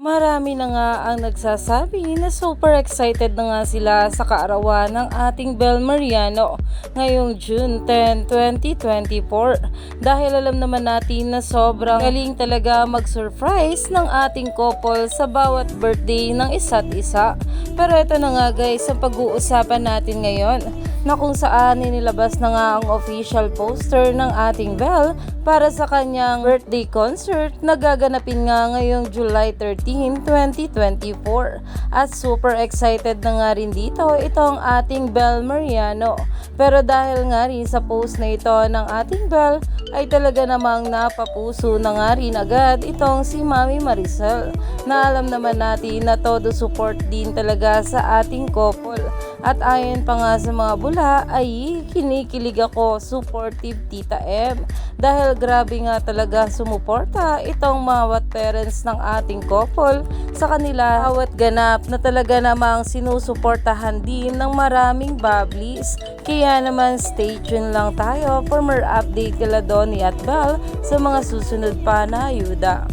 Marami na nga ang nagsasabi na super excited na nga sila sa kaarawan ng ating Bel Mariano ngayong June 10, 2024. Dahil alam naman natin na sobrang galing talaga mag-surprise ng ating couple sa bawat birthday ng isa't isa. Pero ito na nga guys ang pag-uusapan natin ngayon na kung saan inilabas na nga ang official poster ng ating Belle para sa kanyang birthday concert na gaganapin nga ngayong July 13, 2024. At super excited na nga rin dito itong ating Belle Mariano. Pero dahil nga rin sa post na ito ng ating Belle ay talaga namang napapuso na nga rin agad itong si Mami Maricel na alam naman natin na todo support din talaga sa ating couple. At ayon pa nga sa mga bula ay kinikilig ako supportive Tita M dahil grabe nga talaga sumuporta itong mga parents ng ating couple sa kanila bawat ganap na talaga namang sinusuportahan din ng maraming bablis. Kaya naman stay tuned lang tayo for more update kila Donnie at Belle sa mga susunod pa na ayuda.